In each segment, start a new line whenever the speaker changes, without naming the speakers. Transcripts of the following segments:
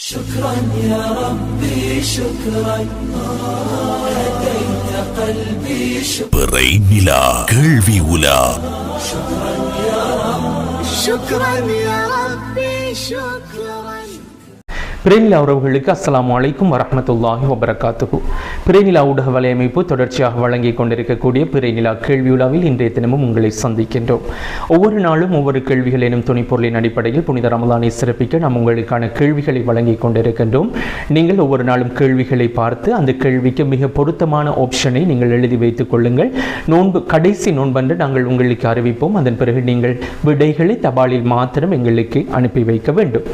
شكرا يا ربي شكرا هديت قلبي شكرا
பிறை நிலா கேள்வி உலா
شكرا يا ربي شكرا
பிரேமிலா உறவுகளுக்கு அஸ்லாம் அலைக்கும் வரமத்துல்லாஹி வபரகாத்துகு பிரேமிலா ஊடக வலையமைப்பு தொடர்ச்சியாக வழங்கிக் கொண்டிருக்கக்கூடிய பிரேமிலா கேள்வியுலாவில் இன்றைய தினமும் உங்களை சந்திக்கின்றோம். ஒவ்வொரு நாளும் ஒவ்வொரு கேள்விகள் எனும் துணைப்பொருளின் அடிப்படையில் புனித ரமலானை சிறப்பிக்க நாம் உங்களுக்கான கேள்விகளை வழங்கிக் கொண்டிருக்கின்றோம். நீங்கள் ஒவ்வொரு நாளும் கேள்விகளை பார்த்து அந்த கேள்விக்கு மிக பொருத்தமான ஆப்ஷனை நீங்கள் எழுதி வைத்துக் கொள்ளுங்கள். நோன்பு கடைசி நோன்பன்று நாங்கள் உங்களுக்கு அறிவிப்போம். அதன் பிறகு நீங்கள் விடைகளை தபாலில் மாத்திரம் எங்களுக்கு அனுப்பி வைக்க வேண்டும்.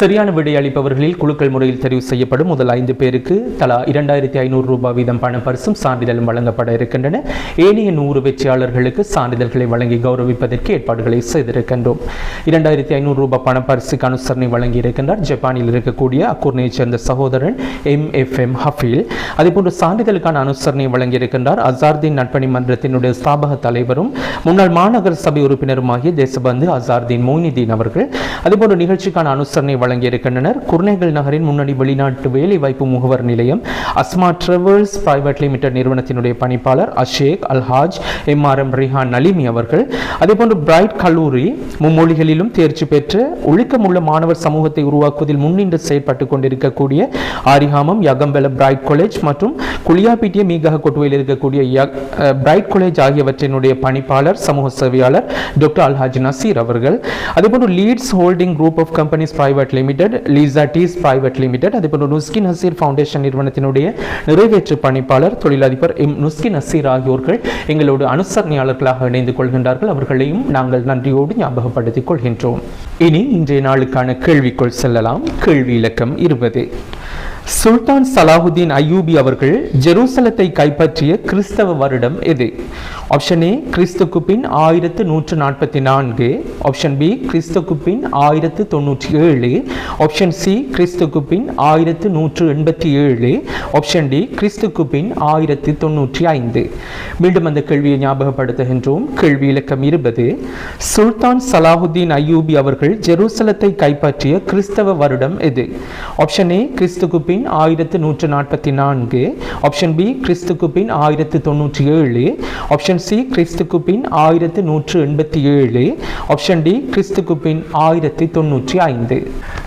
சரியான விடை அளிப்பவர்களில் குழுக்கள் முறையில் தெரிவு செய்யப்படும். முதல் ஐந்து பேருக்கு தலா இரண்டாயிரத்தி ஐநூறு ரூபாய் வீதம் பண பரிசும் சான்றிதழும் வழங்கப்பட இருக்கின்றன. ஏனைய நூறு வெற்றியாளர்களுக்கு சான்றிதழ்களை வழங்கி கௌரவிப்பதற்கு ஏற்பாடுகளை செய்திருக்கின்றோம். இரண்டாயிரத்தி ஐநூறு ரூபாய் பண பரிசுக்கு அனுசரணை வழங்கியிருக்கின்றார் ஜப்பானில் இருக்கக்கூடிய அக்கூர்னையைச் சேர்ந்த சகோதரன் எம் எஃப் எம் ஹஃபீல். அதேபோன்று சான்றிதழுக்கான அனுசரணை வழங்கியிருக்கின்றார் அசார்தீன் நட்பணி மன்றத்தினுடைய ஸ்தாபக தலைவரும் முன்னாள் மாநகர சபை உறுப்பினருமாகிய தேசபந்து அசார்தீன் மொய்னிதீன் அவர்கள். அதேபோன்று நிகழ்ச்சிக்கான அனுசரணை வழங்கியிருக்கின்றனர் குர்நேக குர்நேகல் நகரின் முன்னணி வெளிநாட்டு வேலைவாய்ப்பு முகவர் நிலையம் அஸ்மா டிராவல்ஸ் பிரைவேட் லிமிடெட் நிறுவனத்தினுடைய பணிப்பாளர் Ashsheikh Alhaj M R M Rihan Naleemi அவர்கள். அதேபோன்று பிரைட் கல்லூரி மும்மொழிகளிலும் தேர்ச்சி பெற்று ஒழுக்கமுள்ள மாணவர் சமூகத்தை உருவாக்குவதில் முன்னின்று செயற்பட்டு கொண்டிருக்கக்கூடிய ஆரிஹாமம் யகம்பெல பிரைட் காலேஜ் மற்றும் குளியாப்பிட்டிய மீகக கொட்டுவையில் இருக்கக்கூடிய பிரைட் காலேஜ் ஆகியவற்றினுடைய பணிப்பாளர் சமூக சேவையாளர் டாக்டர் அல்ஹாஜ் நசீர் அவர்கள். அதேபோன்று Leeds holding group of companies private limited Lisa tease private limited அதேபோன்று நுஸ்கின் நசீர் ஃபவுண்டேஷன் நிறுவனத்தினுடைய நிறைவேற்று பணிப்பாளர் தொழிலதிபர் எம் நுஸ்கின் நசீர் ஆகியோர்கள் எங்களோடு அனுசரணையாளர்களாக இணைந்து கொள்கின்றார்கள். அவர்களையும் நாங்கள் நன்றியோடு ஞாபகப்படுத்திக் கொள்கின்றோம். இனி இன்றைய நாளுக்கான கேள்விக்குள் செல்லலாம். கேள்வி இலக்கம் இருபது. சுல்தான் சலாஹுதீன் அய்யூபி அவர்கள் ஜெருசலத்தை கைப்பற்றிய கிறிஸ்தவ வருடம் எது ஆப்ஷன் ஏ கிறிஸ்துக்கு பின் ஆயிரத்து நூற்று நாற்பத்தி நான்கு. ஆப்ஷன் பி கிறிஸ்துக்கு பின் ஆயிரத்து தொண்ணூற்றி ஏழு. ஆப்ஷன் சி கிறிஸ்துக்கு பின் ஆயிரத்து நூற்று எண்பத்தி ஏழு. ஆப்ஷன் டி கிறிஸ்துக்கு பின் ஆயிரத்து தொண்ணூற்றி ஐந்து. மீண்டும் அந்த கேள்வியை ஞாபகப்படுத்துகின்றோம். கேள்வி இலக்கம் இருபது. சுல்தான் சலாஹுதீன் அய்யூபி அவர்கள் ஜெருசலத்தை கைப்பற்றிய கிறிஸ்தவ வருடம் எது ஆப்ஷன் ஏ கிறிஸ்துக்கு பின் ஆயிரத்து நூற்று நாற்பத்தி நான்கு. ஆப்ஷன் பி கிறிஸ்துக்கு பின் ஆயிரத்து தொண்ணூற்றி ஏழு. ஆப்ஷன் சி கிறிஸ்துக்கு பின் ஆயிரத்து நூற்று எண்பத்தி ஏழு. ஆப்ஷன் டி கிறிஸ்துக்கு பின் ஆயிரத்தி தொண்ணூற்றி ஐந்து.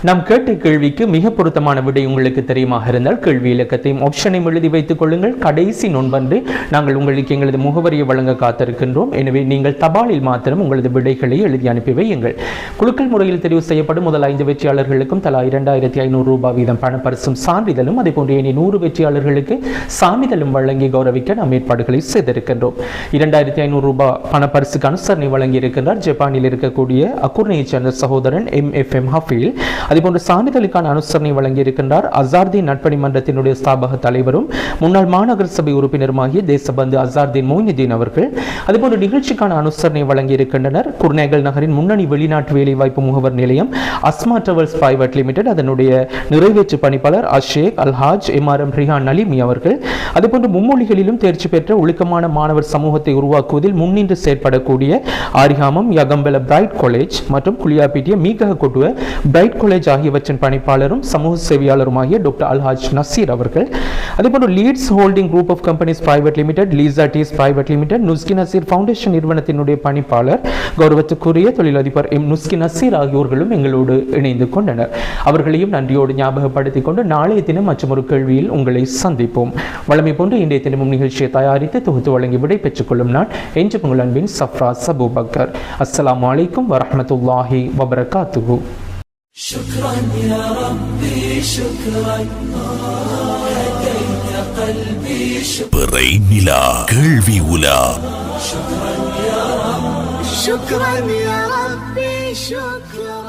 நாம் கேட்ட கேள்விக்கு மிக பொருத்தமான விடை உங்களுக்கு தெரியுமாக இருந்தால் கேள்வி இலக்கத்தையும் ஆப்ஷனையும் எழுதி வைத்துக் கொள்ளுங்கள். கடைசி நொன்பன்று நாங்கள் உங்களுக்கு எங்களது முகவரியை வழங்க காத்திருக்கின்றோம். எனவே நீங்கள் தபாலில் மாத்திரம் உங்களது விடைகளை எழுதி அனுப்பி வையுங்கள். குழுக்கள் முறையில் தெரிவு செய்யப்படும் முதல் ஐந்து வெற்றியாளர்களுக்கும் தலா இரண்டாயிரத்தி ஐநூறு ரூபாய் வீதம் பணப்பரிசும் சா சான்றிதழும் அதே போன்று இனி நூறு வெற்றியாளர்களுக்கு சான்றிதழும் வழங்கி கௌரவிக்க நாம் ஏற்பாடுகளை செய்திருக்கின்றோம். இரண்டாயிரத்தி ஐநூறு ரூபாய் பணப்பரிசுக்கு அனுசரணை வழங்கியிருக்கின்றார். ஜப்பானில் இருக்கக்கூடிய அக்குர்னையைச் சேர்ந்த சகோதரன் எம் எஃப் எம் ஹஃபீல். அதேபோன்று சான்றிதழுக்கான அனுசரணை வழங்கியிருக்கின்றார். அசார்தீன் நட்பணி மன்றத்தினுடைய ஸ்தாபக தலைவரும் முன்னாள் மாநகர சபை உறுப்பினருமாகிய தேசபந்து அசார்தீன் மோயினுதீன் அவர்கள். அதுபோன்று நிகழ்ச்சிக்கான அனுசரணை வழங்கியிருக்கின்றனர். குர்நேகல் நகரின் முன்னணி வெளிநாட்டு வேலைவாய்ப்பு முகவர் நிலையம் அஸ்மா டிராவல்ஸ் பிரைவேட் லிமிடெட் அதனுடைய நிறைவேற்று பணிப்பாளர் Ash Sheikh Alhaj M R M Rihan Naleemi அவர்கள். அதுபோன்று மும்மொழிகளிலும் தேர்ச்சி பெற்ற ஒழுக்கமான மாணவர் சமூகத்தை உருவாக்குவதில் முன்னின்று செயற்படக்கூடிய ஆரிகாமம் யகம்பெல பிரைட் காலேஜ் மற்றும் குளியாப்பிட்டிய மீகக கொட்டுவ பிரைட் காலேஜ் ஆகியவற்றின் பணிப்பாளரும் சமூக சேவையாளருமாகிய டாக்டர் அல்ஹாஜ் நசீர் அவர்கள். அதேபோன்று Leeds holding group of companies private limited Lisa tease private limited Nuski Naseer foundation நிறுவனத்தினுடைய பணிப்பாளர் கௌரவத்துக்குரிய தொழிலதிபர் எம் நுஸ்கி நசீர் ஆகியோர்களும் எங்களோடு இணைந்து கொண்டனர். அவர்களையும் நன்றியோடு ஞாபகப்படுத்திக் கொண்டு நாளை நாளைய தினம் மற்றும் ஒரு கேள்வியில் உங்களை சந்திப்போம் வழமை போன்று இன்றைய தினமும் நிகழ்ச்சியை தயாரித்து தொகுத்து வழங்கி விடை பெற்றுக் கொள்ளும் நான் என்று உங்கள் அன்பின் சஃப்ரா சபூபக்கர் அஸ்ஸலாமு அலைக்கும் வரஹ்மத்துல்லாஹி வபரகாத்துஹு
شكرا يا ربي شكرا هديت قلبي شكرا
பிறை நிலா கேள்வி உலா
شكرا يا ربي شكرا